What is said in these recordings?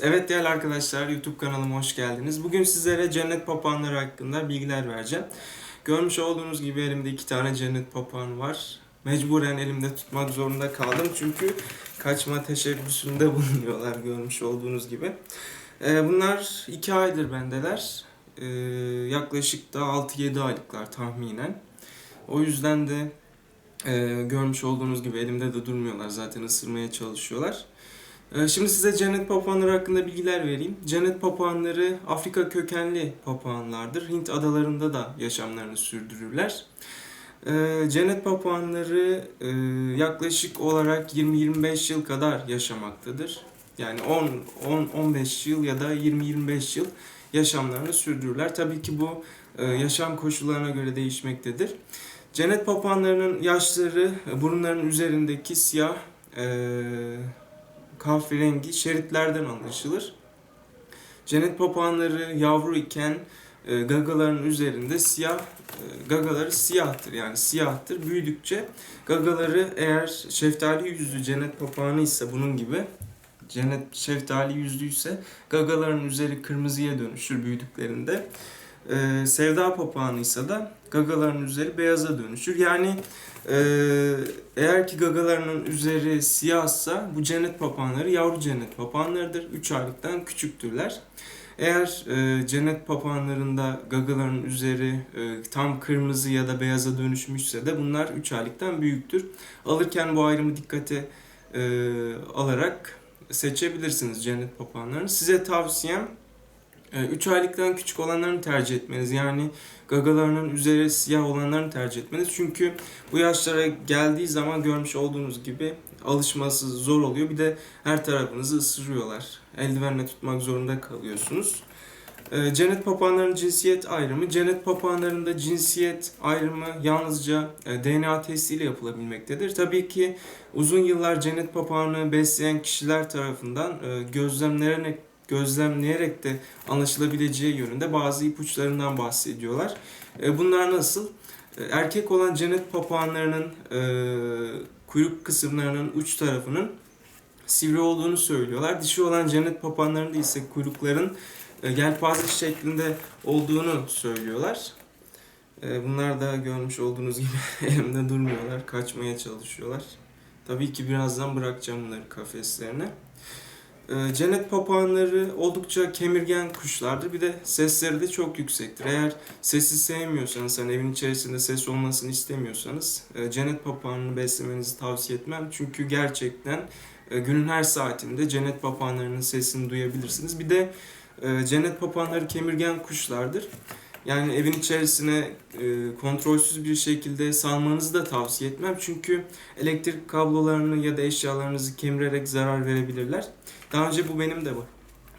Evet değerli arkadaşlar YouTube kanalıma hoş geldiniz. Bugün sizlere cennet papağanları hakkında bilgiler vereceğim. Görmüş olduğunuz gibi elimde iki tane cennet papağanı var. Mecburen elimde tutmak zorunda kaldım çünkü kaçma teşebbüsünde bulunuyorlar görmüş olduğunuz gibi. Ee, bunlar iki aydır bendeler. Ee, yaklaşık da 6-7 aylıklar tahminen. O yüzden de e, görmüş olduğunuz gibi elimde de durmuyorlar zaten ısırmaya çalışıyorlar. Ee, Şimdi size cennet papağanları hakkında bilgiler vereyim. Cennet papağanları Afrika kökenli papağanlardır. Hint adalarında da yaşamlarını sürdürürler. Ee, Cennet papağanları e, yaklaşık olarak 20-25 yıl kadar yaşamaktadır. Yani 10-15 yıl ya da 20-25 yıl yaşamlarını sürdürürler. Tabii ki bu e, yaşam koşullarına göre değişmektedir. Cennet papağanlarının yaşları e, burunların üzerindeki siyah kahverengi şeritlerden anlaşılır. Cennet papağanları yavru iken e, gagaların üzerinde siyah e, gagaları siyahtır yani siyahtır. Büyüdükçe gagaları eğer şeftali yüzlü cennet papağanı ise bunun gibi cennet şeftali yüzlüyse gagaların üzeri kırmızıya dönüşür büyüdüklerinde. E, sevda papağanı ise da gagaların üzeri beyaza dönüşür. Yani e, eğer ki gagalarının üzeri siyahsa bu cennet papağanları yavru cennet papağanlarıdır. 3 aylıktan küçüktürler. Eğer e, cennet papağanlarında gagaların üzeri e, tam kırmızı ya da beyaza dönüşmüşse de bunlar 3 aylıktan büyüktür. Alırken bu ayrımı dikkate e, alarak seçebilirsiniz cennet papağanlarını. Size tavsiyem 3 aylıktan küçük olanlarını tercih etmeniz. Yani gagalarının üzeri siyah olanlarını tercih etmeniz. Çünkü bu yaşlara geldiği zaman görmüş olduğunuz gibi alışması zor oluyor. Bir de her tarafınızı ısırıyorlar. Eldivenle tutmak zorunda kalıyorsunuz. Ee, Cennet papağanlarının cinsiyet ayrımı. Cennet papağanlarında cinsiyet ayrımı yalnızca e, DNA testiyle yapılabilmektedir. Tabii ki uzun yıllar cennet papağanı besleyen kişiler tarafından e, gözlemlenerek gözlemleyerek de anlaşılabileceği yönünde bazı ipuçlarından bahsediyorlar. E, Bunlar nasıl? E, Erkek olan cennet papağanlarının e, kuyruk kısımlarının uç tarafının sivri olduğunu söylüyorlar. Dişi olan cennet papağanlarında ise kuyrukların yelpaze şeklinde olduğunu söylüyorlar. Bunlar da görmüş olduğunuz gibi elimde durmuyorlar, kaçmaya çalışıyorlar. Tabii ki birazdan bırakacağım bunları kafeslerine. Ee, Cennet papağanları oldukça kemirgen kuşlardır. Bir de sesleri de çok yüksektir. Eğer sesi sevmiyorsanız, hani evin içerisinde ses olmasını istemiyorsanız e, cennet papağanını beslemenizi tavsiye etmem. Çünkü gerçekten e, günün her saatinde cennet papağanlarının sesini duyabilirsiniz. Bir de e, cennet papağanları kemirgen kuşlardır. Yani evin içerisine e, kontrolsüz bir şekilde salmanızı da tavsiye etmem. Çünkü elektrik kablolarını ya da eşyalarınızı kemirerek zarar verebilirler. Daha önce bu benim de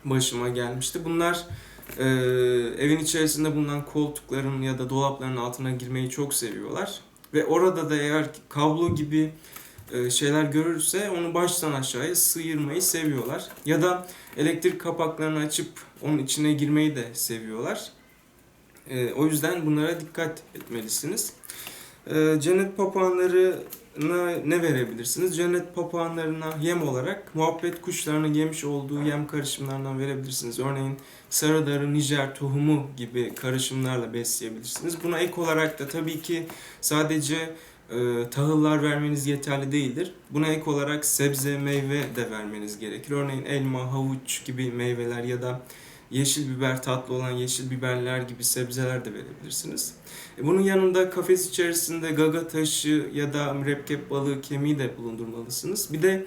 başıma gelmişti. Bunlar e, evin içerisinde bulunan koltukların ya da dolapların altına girmeyi çok seviyorlar. Ve orada da eğer kablo gibi e, şeyler görürse onu baştan aşağıya sıyırmayı seviyorlar. Ya da elektrik kapaklarını açıp onun içine girmeyi de seviyorlar. E, o yüzden bunlara dikkat etmelisiniz. E, cennet papağanlarına ne verebilirsiniz? Cennet papağanlarına yem olarak muhabbet kuşlarının yemiş olduğu yem karışımlarından verebilirsiniz. Örneğin sarıdarı, nijer tohumu gibi karışımlarla besleyebilirsiniz. Buna ek olarak da tabii ki sadece e, tahıllar vermeniz yeterli değildir. Buna ek olarak sebze, meyve de vermeniz gerekir. Örneğin elma, havuç gibi meyveler ya da yeşil biber tatlı olan yeşil biberler gibi sebzeler de verebilirsiniz. E, Bunun yanında kafes içerisinde gaga taşı ya da mürekkep balığı kemiği de bulundurmalısınız. Bir de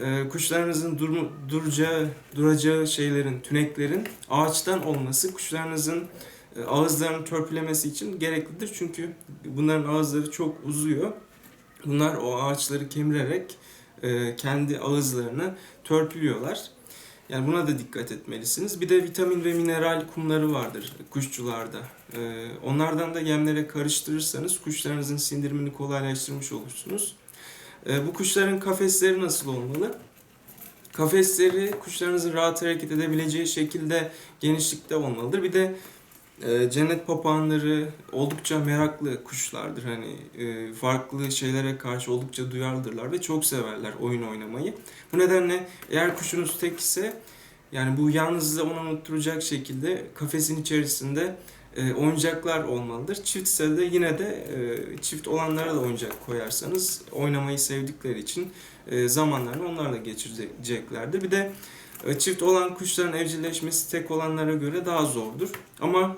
e, kuşlarınızın dur, duracağı, duracağı şeylerin, tüneklerin ağaçtan olması kuşlarınızın e, ağızlarını törpülemesi için gereklidir. Çünkü bunların ağızları çok uzuyor. Bunlar o ağaçları kemirerek kendi ağızlarını törpülüyorlar. Yani buna da dikkat etmelisiniz. Bir de vitamin ve mineral kumları vardır kuşçularda. Ee, onlardan da yemlere karıştırırsanız kuşlarınızın sindirimini kolaylaştırmış olursunuz. Ee, bu kuşların kafesleri nasıl olmalı? Kafesleri kuşlarınızın rahat hareket edebileceği şekilde genişlikte olmalıdır. Bir de e, cennet papağanları oldukça meraklı kuşlardır. Hani e, farklı şeylere karşı oldukça duyarlıdırlar ve çok severler oyun oynamayı. Bu nedenle eğer kuşunuz tek ise Yani bu yalnızlığı onu unutturacak şekilde kafesin içerisinde e, oyuncaklar olmalıdır. Çiftse de yine de e, çift olanlara da oyuncak koyarsanız oynamayı sevdikleri için zamanlarını onlarla geçireceklerdir. Bir de çift olan kuşların evcilleşmesi tek olanlara göre daha zordur. Ama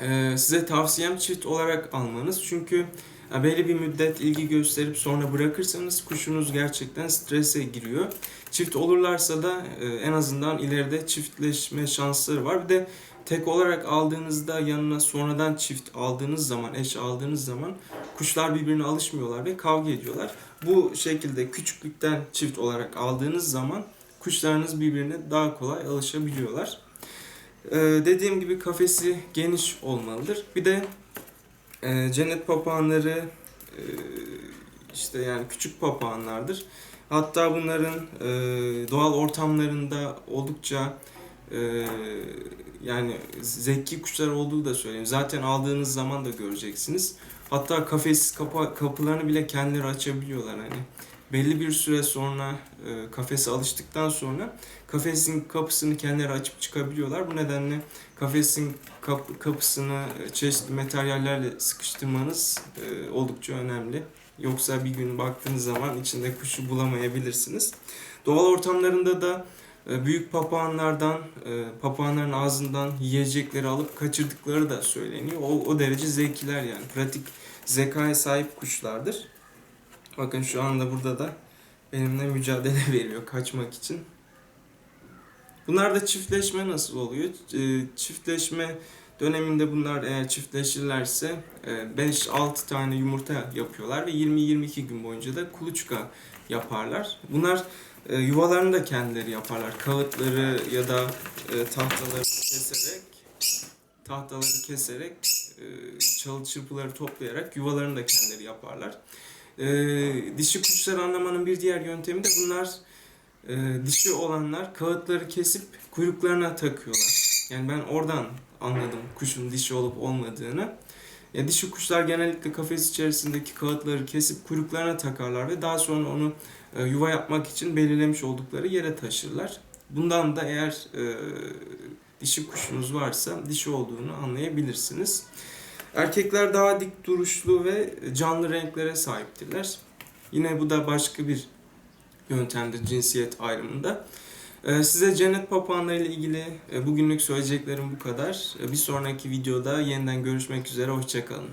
e, size tavsiyem çift olarak almanız. Çünkü e, belli bir müddet ilgi gösterip sonra bırakırsanız kuşunuz gerçekten strese giriyor. Çift olurlarsa da e, en azından ileride çiftleşme şansları var. Bir de tek olarak aldığınızda yanına sonradan çift aldığınız zaman, eş aldığınız zaman kuşlar birbirine alışmıyorlar ve kavga ediyorlar. Bu şekilde küçüklükten çift olarak aldığınız zaman kuşlarınız birbirine daha kolay alışabiliyorlar. Ee, dediğim gibi kafesi geniş olmalıdır. Bir de e, cennet papağanları e, işte yani küçük papağanlardır. Hatta bunların e, doğal ortamlarında oldukça e, yani zeki kuşlar olduğu da söyleyeyim. Zaten aldığınız zaman da göreceksiniz. Hatta kafes kapa, kapılarını bile kendileri açabiliyorlar hani. Belli bir süre sonra e, kafese alıştıktan sonra kafesin kapısını kendileri açıp çıkabiliyorlar. Bu nedenle kafesin kap, kapısını e, çeşitli materyallerle sıkıştırmanız e, oldukça önemli. Yoksa bir gün baktığınız zaman içinde kuşu bulamayabilirsiniz. Doğal ortamlarında da e, büyük papağanlardan, e, papağanların ağzından yiyecekleri alıp kaçırdıkları da söyleniyor. O, o derece zekiler yani. Pratik zekaya sahip kuşlardır. Bakın şu anda burada da benimle mücadele veriyor kaçmak için. Bunlarda çiftleşme nasıl oluyor? E, Çiftleşme döneminde bunlar eğer çiftleşirlerse 5-6 tane yumurta yapıyorlar ve 20-22 gün boyunca da kuluçka yaparlar. Bunlar e, yuvalarını da kendileri yaparlar. Kağıtları ya da e, tahtaları keserek tahtaları keserek e, çalı çırpıları toplayarak yuvalarını da kendileri yaparlar. E, dişi kuşları anlamanın bir diğer yöntemi de bunlar e, dişi olanlar kağıtları kesip kuyruklarına takıyorlar. Yani ben oradan anladım kuşun dişi olup olmadığını. Ya dişi kuşlar genellikle kafes içerisindeki kağıtları kesip kuyruklarına takarlar ve daha sonra onu e, yuva yapmak için belirlemiş oldukları yere taşırlar. Bundan da eğer e, dişi kuşunuz varsa dişi olduğunu anlayabilirsiniz. Erkekler daha dik duruşlu ve canlı renklere sahiptirler. Yine bu da başka bir yöntemdir cinsiyet ayrımında. Ee, Size cennet papağanları ilgili e, bugünlük söyleyeceklerim bu kadar. E, Bir sonraki videoda yeniden görüşmek üzere, hoşçakalın.